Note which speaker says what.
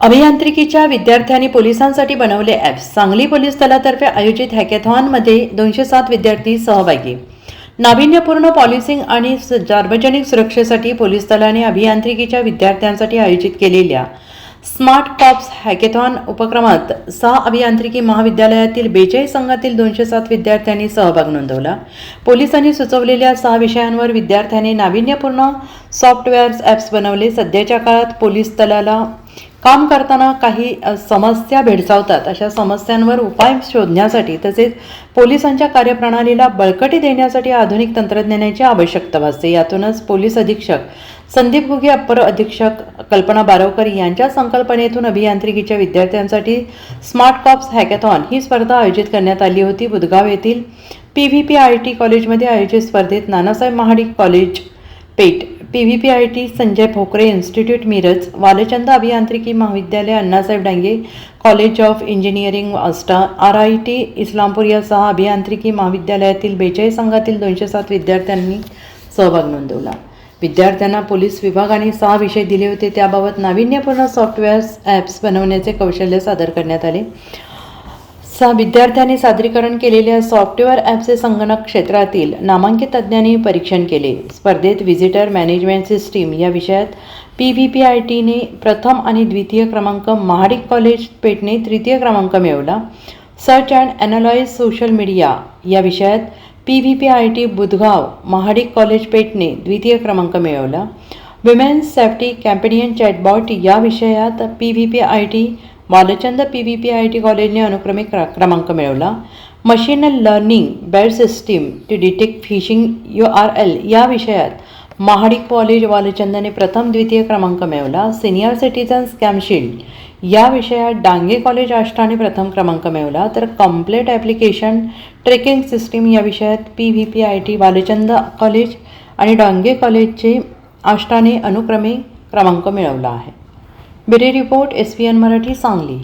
Speaker 1: अभियांत्रिकीच्या विद्यार्थ्यांनी पोलिसांसाठी बनवले ॲप्स. सांगली पोलीस दलातर्फे आयोजित हॅकेथॉनमध्ये दोनशे सात विद्यार्थी सहभागी. नाविन्यपूर्ण पॉलिसिंग आणि स- सार्वजनिक सुरक्षेसाठी पोलीस दलाने अभियांत्रिकीच्या विद्यार्थ्यांसाठी आयोजित केलेल्या स्मार्ट कॉप्स हॅकेथॉन उपक्रमात सहा अभियांत्रिकी महाविद्यालयातील बेचाळीस संघातील दोनशे सात विद्यार्थ्यांनी सहभाग नोंदवला. पोलिसांनी सुचवलेल्या सहा विषयांवर विद्यार्थ्यांनी नाविन्यपूर्ण सॉफ्टवेअर्स ॲप्स बनवले. सध्याच्या काळात पोलीस दलाला काम करताना काही समस्या भेडसावतात. अशा समस्यांवर उपाय शोधण्यासाठी तसेच पोलिसांच्या कार्यप्रणालीला बळकटी देण्यासाठी आधुनिक तंत्रज्ञानाची आवश्यकता भासते. यातूनच पोलीस अधीक्षक संदीप घुगे अप्पर अधीक्षक कल्पना बारवकर यांच्या संकल्पनेतून अभियांत्रिकीच्या विद्यार्थ्यांसाठी स्मार्ट कॉप्स हॅकॅथॉन ही स्पर्धा आयोजित करण्यात आली होती. बुधगाव येथील P V P I T कॉलेजमध्ये आयोजित स्पर्धेत Nanasaheb Mahadik college Peth P V P I T Sanjay Bhokare institute Miraj Walchand अभियांत्रिकी महाविद्यालय Annasaheb Dange college of engineering Ashta R I T Islampur या सहा अभियांत्रिकी महाविद्यालयातील बेचाळीस संघातील दोनशे सात विद्यार्थ्यांनी सहभाग नोंदवला. विद्यार्थ्यांना पोलीस विभागाने सहा विषय दिले होते. त्याबाबत नाविन्यपूर्ण सॉफ्टवेअर्स ॲप्स बनवण्याचे कौशल्य सादर करण्यात आले. सहा विद्यार्थ्यांनी सादरीकरण केलेल्या सॉफ्टवेअर ॲपचे संगणक क्षेत्रातील नामांकित तज्ज्ञांनी परीक्षण केले. स्पर्धेत व्हिजिटर मॅनेजमेंट सिस्टीम या विषयात पी व्ही पी आय टीने प्रथम आणि द्वितीय क्रमांक महाडिक कॉलेज पेठने तृतीय क्रमांक मिळवला. Search and analyse social media या विषयात P V P I T Budhgaon Mahadik college पेठने द्वितीय क्रमांक मिळवला. विमेन्स सेफ्टी कॅम्पेनियन चॅटबॉट या विषयात P V P I T Walchand P V P I T कॉलेजने अनुक्रमे क्र क्रमांक मिळवला. Machine learning based system to detect phishing U R L या विषयात महाडिक कॉलेज वालचंदने प्रथम द्वितीय क्रमांक मिळवला. सिनियर सिटीजन स्कॅमशील्ड या विषयात डांगे कॉलेज आष्टाने प्रथम क्रमांक मिळवला. तर कम्प्लेट ॲप्लिकेशन ट्रेकिंग सिस्टीम या विषयात P V P I T Walchand college आणि डांगे कॉलेजचे आष्टाने अनुक्रमे क्रमांक मिळवला आहे. बिरे report S P N Marathi Sangli.